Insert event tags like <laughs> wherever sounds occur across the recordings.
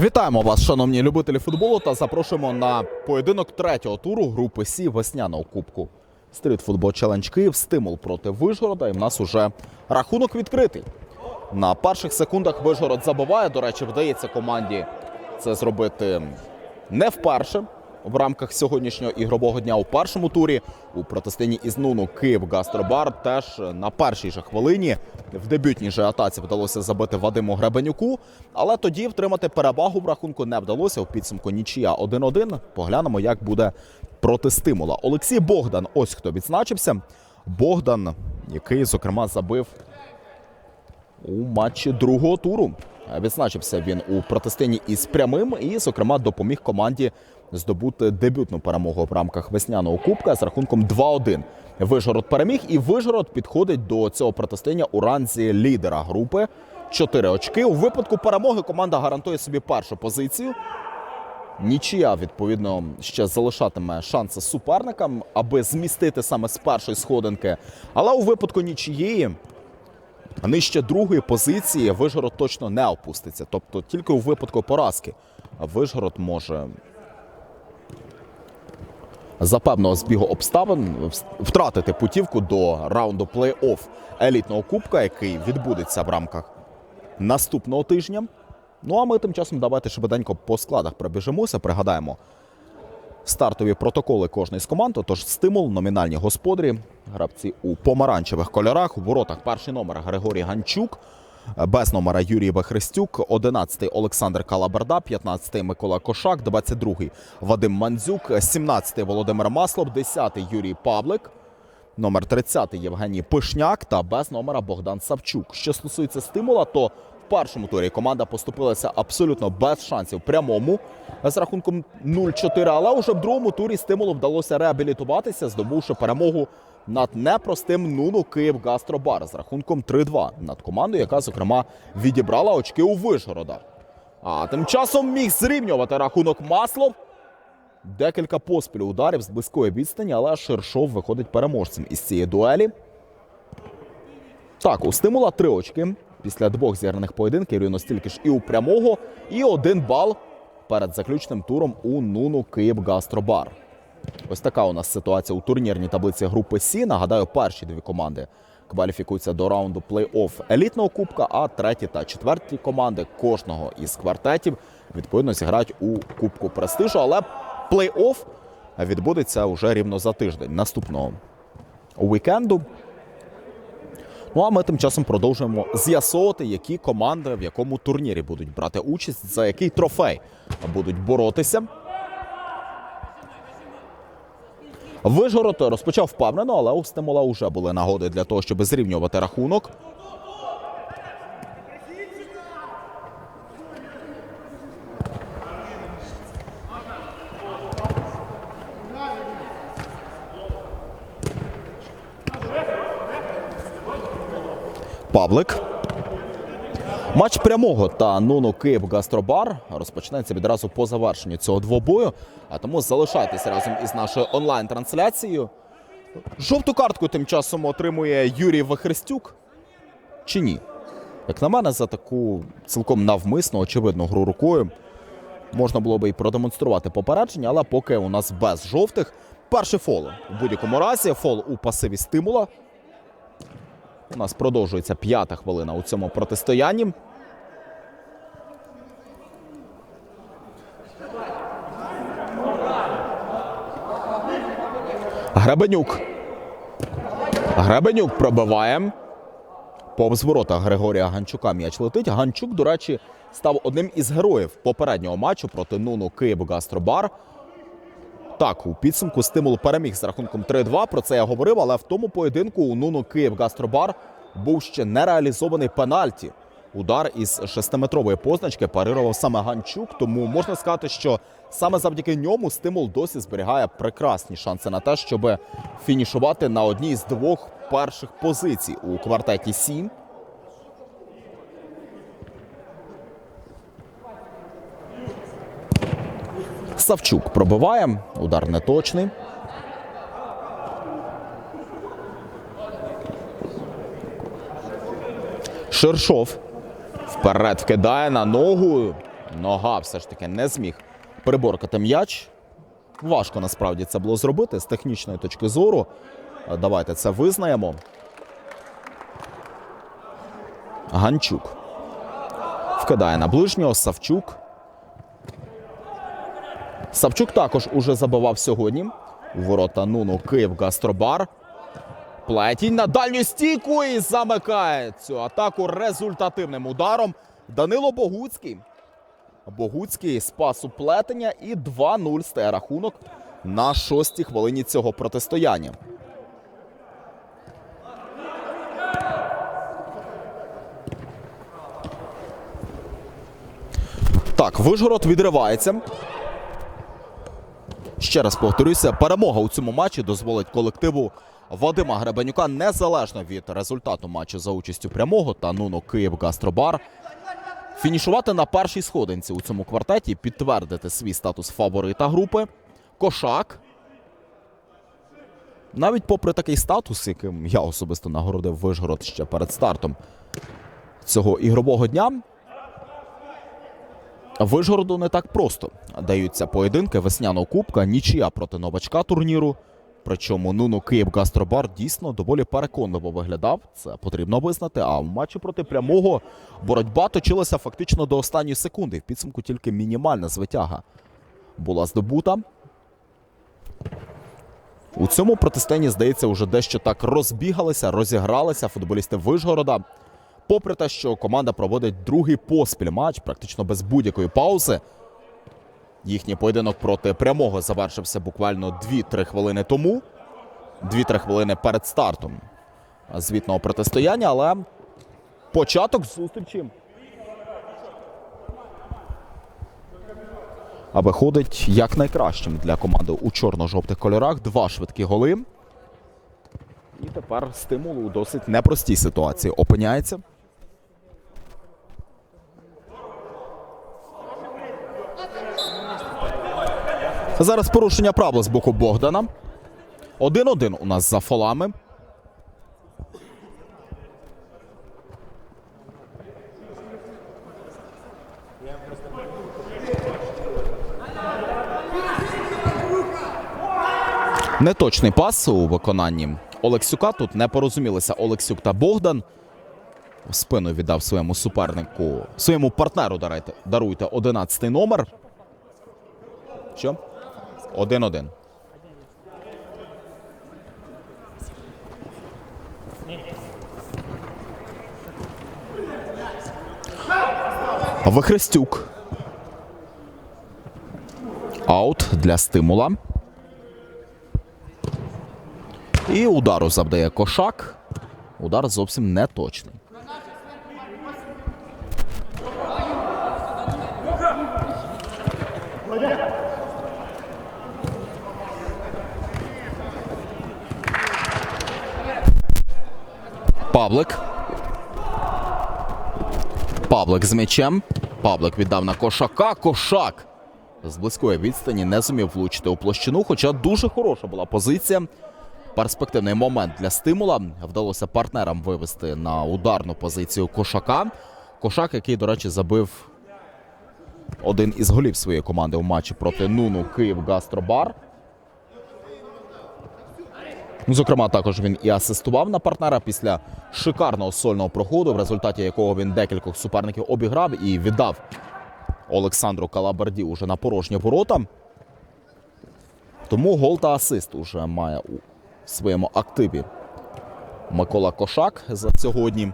Вітаємо вас, шановні любителі футболу, та запрошуємо на поєдинок третього туру групи Сі весняного кубку. Стріт футбол челендж Київ, стимул проти Вижгорода. І в нас уже рахунок відкритий. На перших секундах Вижгород забиває. До речі, вдається команді це зробити не вперше в рамках сьогоднішнього ігрового дня у першому турі. У протистоянні із Нуну Київ Гастробар теж на першій же хвилині в дебютній же атаці вдалося забити Вадиму Гребенюку, але тоді втримати перевагу в рахунку не вдалося. У підсумку нічия 1-1. Поглянемо, як буде проти стимула. Олексій Богдан. Ось хто відзначився. Богдан, який, зокрема, забив у матчі другого туру. Відзначився він у протистоянні із прямим і, зокрема, допоміг команді здобути дебютну перемогу в рамках весняного кубка з рахунком 2-1. Вижгород переміг, і Вижгород підходить до цього протистояння у ранзі лідера групи. Чотири очки. У випадку перемоги команда гарантує собі першу позицію. Нічия, відповідно, ще залишатиме шанси суперникам, аби змістити саме з першої сходинки. Але у випадку нічиєї нижче другої позиції Вижгород точно не опуститься. Тобто тільки у випадку поразки Вижгород може за певного збігу обставин втратити путівку до раунду плей-офф елітного кубка, який відбудеться в рамках наступного тижня. Ну а ми тим часом давайте швиденько по складах пробіжимося. Пригадаємо стартові протоколи кожної з команд. Тож стимул, номінальні господарі, гравці у помаранчевих кольорах. У воротах перший номер Григорій Ганчук. Без номера Юрій Вехрестюк, 11-й Олександр Калаберда, 15-й Микола Кошак, 22-й Вадим Мандзюк, 17-й Володимир Маслов, 10-й Юрій Павлик, номер 30 Євгеній Пишняк та без номера Богдан Савчук. Що стосується стимула, то в першому турі команда поступилася абсолютно без шансів прямому з рахунком 0-4, але уже в другому турі стимулу вдалося реабілітуватися, здобувши перемогу над непростим Нуну Київ Гастробар з рахунком 3-2 над командою, яка зокрема відібрала очки у Вишгорода. А тим часом міг зрівнювати рахунок Маслов. Декілька поспіль ударів з близької відстані, але Шершов виходить переможцем із цієї дуелі. Так, у стимула три очки. Після двох зіграних поєдинків рівно стільки ж і у прямого, і один бал перед заключним туром у Нуну Київ Гастробар. Ось така у нас ситуація у турнірній таблиці групи Сі. Нагадаю, перші дві команди кваліфікуються до раунду плей-офф елітного кубка, а треті та четверті команди кожного із квартетів відповідно зіграють у Кубку престижу. Але плей-офф відбудеться вже рівно за тиждень наступного уікенду. Ну а ми тим часом продовжуємо з'ясовувати, які команди в якому турнірі будуть брати участь, за який трофей будуть боротися. Вижгород розпочав впевнено, але у Стимула вже були нагоди для того, щоб зрівнювати рахунок. Павлик. Матч прямого та Нуну Київ Гастробар розпочнеться відразу по завершенню цього двобою. А тому залишайтеся разом із нашою онлайн-трансляцією. Жовту картку тим часом отримує Юрій Вахрестюк. Чи ні? Як на мене, за таку цілком навмисну, очевидну гру рукою можна було би і продемонструвати попередження, але поки у нас без жовтих. Перший фол у будь-якому разі. Фол у пасиві стимула. У нас продовжується п'ята хвилина у цьому протистоянні. Гребенюк. Гребенюк пробиває. Повз ворота Григорія Ганчука м'яч летить. Ганчук, до речі, став одним із героїв попереднього матчу проти Нуну Київ Гастробар. Так, у підсумку стимул переміг з рахунком 3-2. Про це я говорив, але в тому поєдинку у Нуну Київ Гастробар був ще не реалізований пенальті. удар із шестиметрової позначки парирував саме Ганчук. Тому можна сказати, що саме завдяки ньому стимул досі зберігає прекрасні шанси на те, щоб фінішувати на одній з двох перших позицій у квартеті 7. Савчук пробиває. Удар неточний. Шершов вперед вкидає на ногу. Нога все ж таки не зміг приборкати м'яч. Важко насправді це було зробити з технічної точки зору. Давайте це визнаємо. Ганчук. Вкидає на ближнього. Савчук. Савчук також уже забивав сьогодні. У ворота Нуну Київ Гастробар. Плетінь на дальню стійку і замикає цю атаку результативним ударом. Данило Богуцький. Богуцький спас у плетення і 2-0 стає рахунок на шостій хвилині цього протистояння. Так, Вижгород відривається. Ще раз повторюся, перемога у цьому матчі дозволить колективу Вадима Гребенюка незалежно від результату матчу за участю прямого та Нуно Київ Гастробар. Фінішувати на першій сходинці у цьому квартеті, підтвердити свій статус фаворита групи. Кошак. Навіть попри такий статус, яким я особисто нагородив Вишгород ще перед стартом цього ігрового дня, Вишгороду не так просто. Даються поєдинки весняного кубка, нічия проти новачка турніру. Причому Нуно Київ Гастробар дійсно доволі переконливо виглядав. Це потрібно визнати. А в матчі проти прямого боротьба точилася фактично до останньої секунди. В підсумку тільки мінімальна звитяга була здобута. У цьому протистоянні, здається, вже дещо так розбігалися, розігралися футболісти Вишгорода. Попри те, що команда проводить другий поспіль матч, практично без будь-якої паузи. Їхній поєдинок проти прямого завершився буквально 2-3 хвилини тому. 2-3 хвилини перед стартом звітного протистояння, але початок зустрічі. А виходить як найкращим для команди у чорно-жовтих кольорах. Два швидкі голи. І тепер стимул у досить непростій ситуації опиняється. Зараз порушення правил з боку Богдана. 1-1 у нас за фолами. Неточний пас у виконанні Олексюка. Тут не порозумілися Олексюк та Богдан. В спину віддав своєму супернику, своєму партнеру даруйте, даруйте 11 номер. Що? 1-1. Вихрестюк. Аут для стимула. І удару завдає кошак. Удар зовсім не точний. Павлик. Павлик з м'ячем. Павлик віддав на кошака. Кошак з близької відстані не зумів влучити у площину, хоча дуже хороша була позиція. Перспективний момент для стимула. Вдалося партнерам вивести на ударну позицію кошака. Кошак, який, до речі, забив один із голів своєї команди у матчі проти Нуну Київ Гастробар. Ну, Зокрема, також він і асистував на партнера після шикарного сольного проходу, в результаті якого він декількох суперників обіграв і віддав Олександру Калабарді уже на порожні ворота. Тому гол та асист уже має у своєму активі Микола Кошак за сьогодні.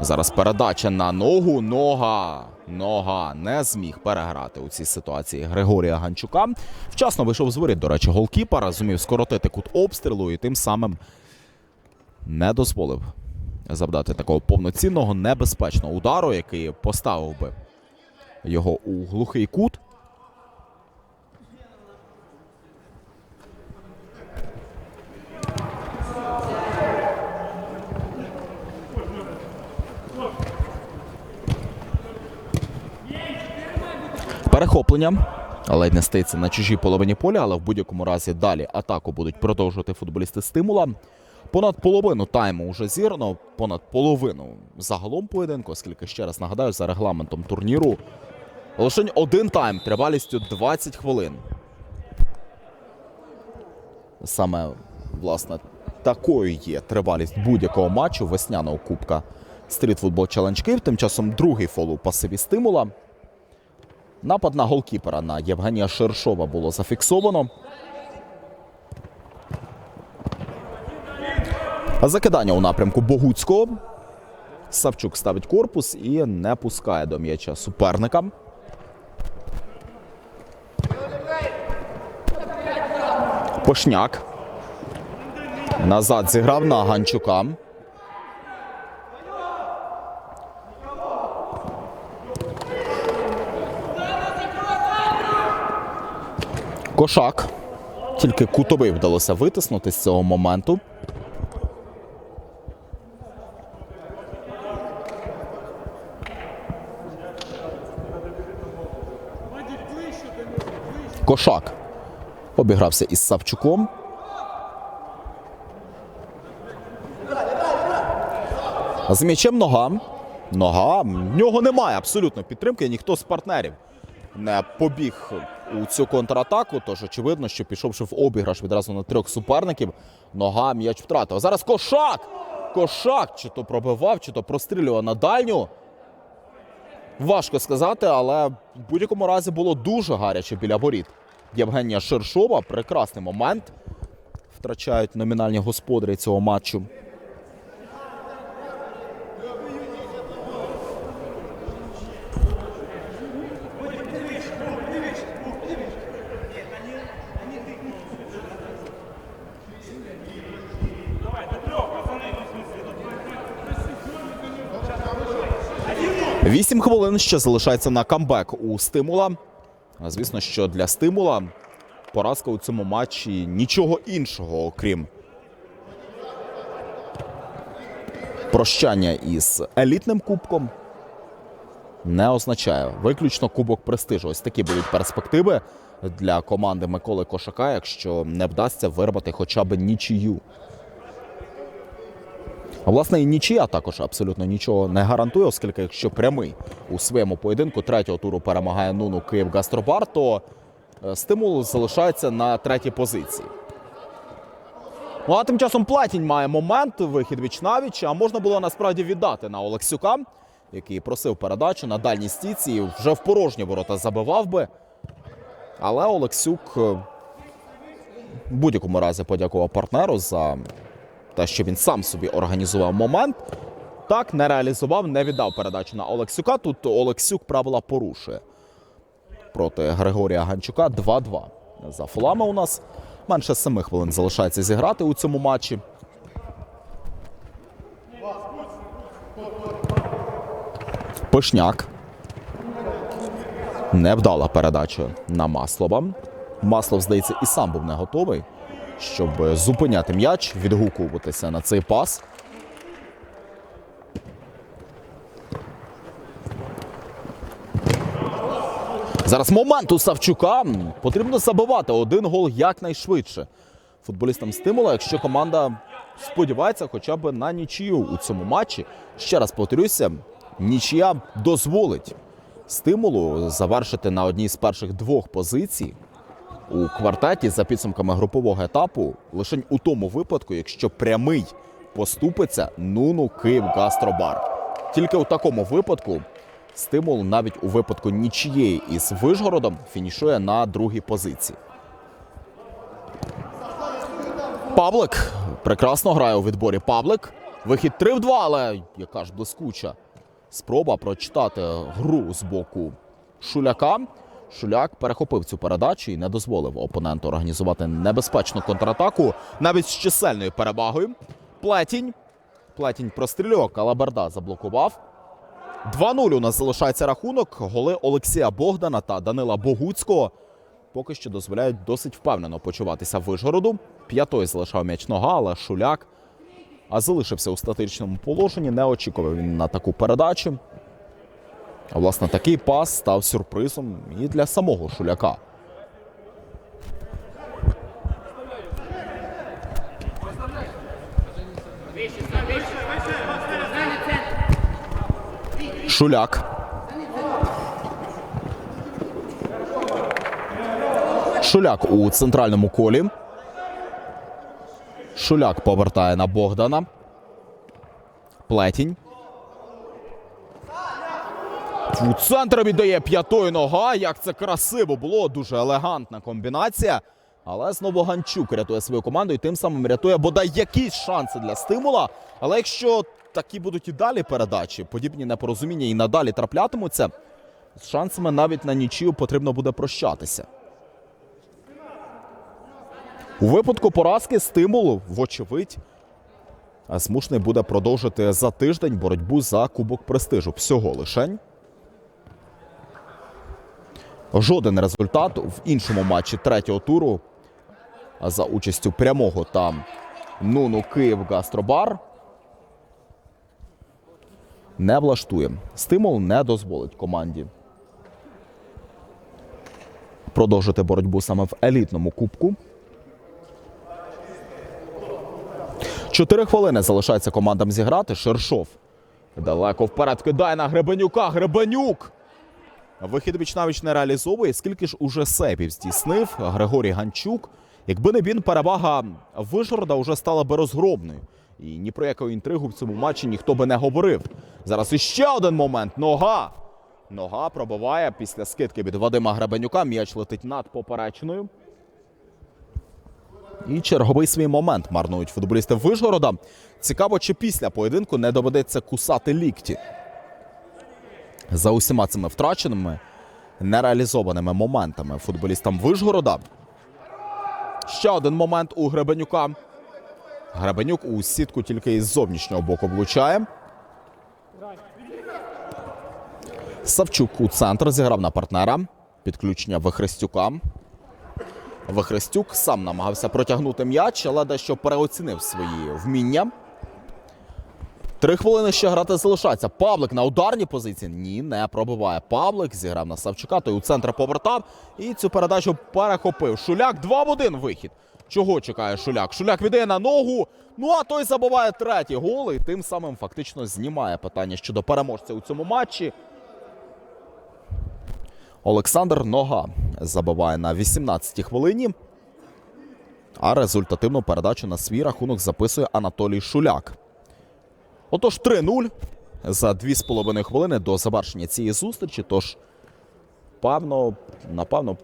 Зараз передача на ногу. Нога. Нога не зміг переграти у цій ситуації Григорія Ганчука. Вчасно вийшов з воріт, до речі, голкіпера, зумів скоротити кут обстрілу і тим самим не дозволив завдати такого повноцінного небезпечного удару, який поставив би його у глухий кут. Перехоплення. Ледь не стається на чужій половині поля, але в будь-якому разі далі атаку будуть продовжувати футболісти стимула. Понад половину тайму вже зірно, понад половину загалом поєдинку, оскільки ще раз нагадаю, за регламентом турніру лише один тайм тривалістю 20 хвилин. Саме, власне, такою є тривалість будь-якого матчу весняного кубка Football Challenge Київ. Тим часом другий фол у пасиві стимула. Напад на голкіпера на Євгенія Шершова було зафіксовано. Закидання у напрямку Богуцького. Савчук ставить корпус і не пускає до м'яча суперника. Пошняк. Назад зіграв на Ганчука. Кошак. Тільки кутовий вдалося витиснути з цього моменту. Кошак обігрався із Савчуком. З м'ячем нога. Нога. В нього немає абсолютно підтримки. Ніхто з партнерів не побіг у цю контратаку. Тож очевидно, що пішовши в обіграш відразу на трьох суперників, нога м'яч втратив. А зараз кошак! Кошак чи то пробивав, чи то прострілював на дальню. Важко сказати, але в будь-якому разі було дуже гаряче біля воріт. Євгенія Шершова. Прекрасний момент. Втрачають номінальні господарі цього матчу. Вісім хвилин ще залишається на камбек у стимула. Звісно, що для стимула поразка у цьому матчі нічого іншого, окрім прощання із елітним кубком, не означає виключно кубок престижу. Ось такі будуть перспективи для команди Миколи Кошака, якщо не вдасться вирвати хоча б нічию. Власне, і нічия також абсолютно нічого не гарантує, оскільки якщо прямий у своєму поєдинку третього туру перемагає Нуну Київ Гастробар, то е, стимул залишається на третій позиції. Ну а тим часом Платінь має момент, вихід віч навіч, а можна було насправді віддати на Олексюка, який просив передачу на дальній стійці і вже в порожні ворота забивав би. Але Олексюк е, в будь-якому разі подякував партнеру за те, що він сам собі організував момент. Так, не реалізував, не віддав передачу на Олексюка. Тут Олексюк правила порушує проти Григорія Ганчука 2-2. За фолами у нас менше 7 хвилин залишається зіграти у цьому матчі. Пишняк. Невдала передача на Маслова. Маслов, здається, і сам був не готовий, щоб зупиняти м'яч, відгукуватися на цей пас. Зараз момент у Савчука. Потрібно забивати один гол якнайшвидше. Футболістам стимула, якщо команда сподівається хоча б на нічию у цьому матчі. Ще раз повторюся, нічия дозволить стимулу завершити на одній з перших двох позицій у квартеті за підсумками групового етапу лише у тому випадку, якщо прямий поступиться Нуну Київ Гастробар. Тільки у такому випадку стимул навіть у випадку нічієї із Вишгородом фінішує на другій позиції. Павлик прекрасно грає у відборі. Павлик. Вихід 3 в 2, але яка ж блискуча спроба прочитати гру з боку Шуляка. Шуляк перехопив цю передачу і не дозволив опоненту організувати небезпечну контратаку навіть з чисельною перевагою. Плетінь Плетінь прострілював, Калаберда заблокував. 2-0 у нас залишається рахунок. Голи Олексія Богдана та Данила Богуцького поки що дозволяють досить впевнено почуватися Вишгороду. П'ятой залишав м'яч нога, але Шуляк а залишився у статичному положенні. Не очікував він на таку передачу. А власне такий пас став сюрпризом і для самого Шуляка. Шуляк. Шуляк у центральному колі. Шуляк повертає на Богдана. Плетінь. У центр віддає п'ятою нога. Як це красиво було. Дуже елегантна комбінація. Але знову Ганчук рятує свою команду і тим самим рятує бодай якісь шанси для стимула. Але якщо такі будуть і далі передачі, подібні непорозуміння і надалі траплятимуться, з шансами навіть на нічию потрібно буде прощатися. У випадку поразки стимул, вочевидь, змушений буде продовжити за тиждень боротьбу за кубок престижу. Всього лишень. Жоден результат в іншому матчі третього туру за участю прямого там Нуну Київ Гастробар не влаштує. Стимул не дозволить команді продовжити боротьбу саме в елітному кубку. Чотири хвилини залишається командам зіграти. Шершов далеко вперед кидає на Гребенюка. Гребенюк! Вихід віч не реалізовує. Скільки ж уже сейвів здійснив Григорій Ганчук. Якби не він, перевага Вишгорода вже стала би розгромною. І ні про яку інтригу в цьому матчі ніхто би не говорив. Зараз іще один момент. Нога. Нога пробиває після скидки від Вадима Гребенюка. М'яч летить над поперечною. І черговий свій момент марнують футболісти Вишгорода. Цікаво, чи після поєдинку не доведеться кусати лікті. За усіма цими втраченими, нереалізованими моментами футболістам Вишгорода. Ще один момент у Гребенюка. Гребенюк у сітку тільки із зовнішнього боку влучає. Савчук у центр зіграв на партнера. Підключення Вихрестюка. Вихрестюк сам намагався протягнути м'яч, але дещо переоцінив свої вміння. Три хвилини ще грати залишається. Павлик на ударній позиції. Ні, не пробиває. Павлик зіграв на Савчука, той у центр повертав і цю передачу перехопив. Шуляк 2 в 1 вихід. Чого чекає Шуляк? Шуляк віддає на ногу. Ну а той забиває третій гол і тим самим фактично знімає питання щодо переможця у цьому матчі. Олександр Нога забиває на 18-й хвилині. А результативну передачу на свій рахунок записує Анатолій Шуляк. Отож, 3-0 за 2,5 хвилини до завершення цієї зустрічі. Тож, певно, напевно,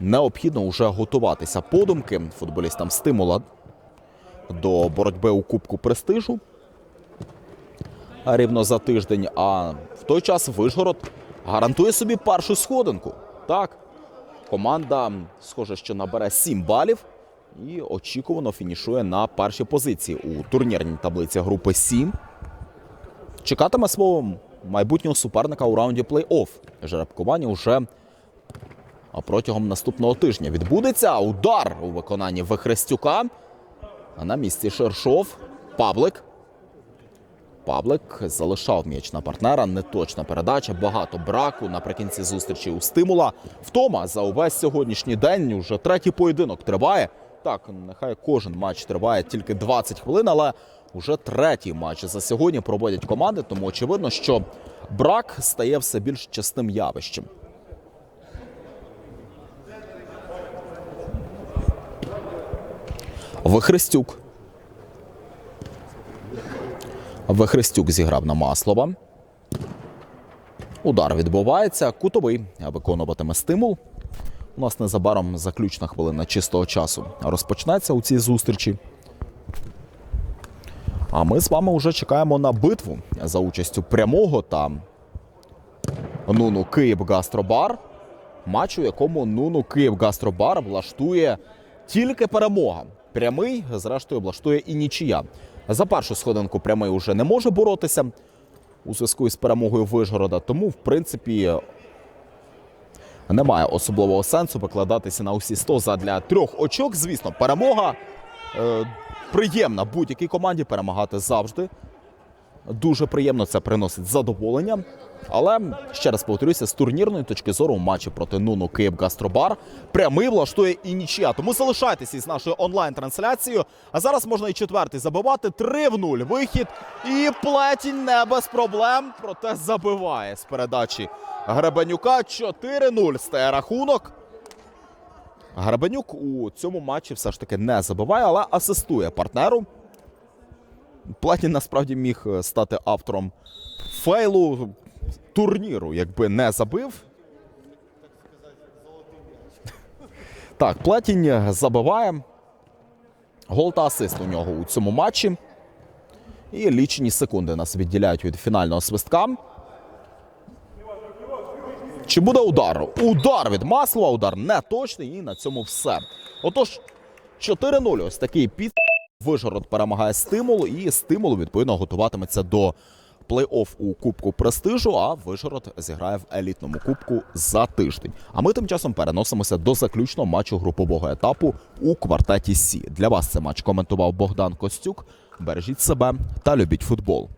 необхідно вже готуватися подумки футболістам стимула до боротьби у Кубку престижу. Рівно за тиждень. А в той час Вишгород гарантує собі першу сходинку. Так, команда, схоже, що набере 7 балів і очікувано фінішує на першій позиції у турнірній таблиці групи 7. Чекатиме свого майбутнього суперника у раунді плей-офф. Жеребкування вже протягом наступного тижня відбудеться. Удар у виконанні Вихрестюка. А на місці Шершов. Павлик. Павлик залишав м'яч на партнера. Неточна передача. Багато браку наприкінці зустрічі у стимула. Втома за увесь сьогоднішній день. Уже третій поєдинок триває. Так, нехай кожен матч триває тільки 20 хвилин, але уже третій матч за сьогодні проводять команди, тому очевидно, що брак стає все більш частим явищем. Вихрестюк. Вихрестюк зіграв на Маслова. Удар відбувається. Кутовий виконуватиме стимул. У нас незабаром заключна хвилина чистого часу розпочнеться у цій зустрічі. А ми з вами вже чекаємо на битву за участю прямого та Нуну Київ Гастробар. Матч, у якому Нуну Київ Гастробар влаштує тільки перемога. Прямий, зрештою, влаштує і нічия. За першу сходинку прямий уже не може боротися у зв'язку із перемогою Вижгорода. Тому, в принципі, немає особливого сенсу викладатися на усі 100 задля трьох очок. Звісно, перемога е, приємна будь-якій команді перемагати завжди. Дуже приємно це приносить задоволення. Але ще раз повторюся, з турнірної точки зору матчі проти Нуну Київ Гастробар прямий влаштує і нічия. Тому залишайтеся із нашою онлайн-трансляцією. А зараз можна і четвертий забивати. 3 в 0 вихід. І плетінь не без проблем. Проте забиває з передачі Гребенюка. 4-0 стає рахунок. Гребенюк у цьому матчі все ж таки не забиває, але асистує партнеру. Платін насправді міг е, стати автором фейлу турніру, якби не забив. <laughs> Так, Платінь забиває. Гол та асист у нього у цьому матчі. І лічені секунди нас відділяють від фінального свистка. Чи буде удар? Удар від Маслова, удар не точний, і на цьому все. Отож, 4-0. Ось такий під. Вижгород перемагає стимул, і стимул відповідно готуватиметься до плей-офф у Кубку Престижу. А Вижгород зіграє в елітному кубку за тиждень. А ми тим часом переносимося до заключного матчу групового етапу у квартеті Сі. Для вас цей матч коментував Богдан Костюк. Бережіть себе та любіть футбол.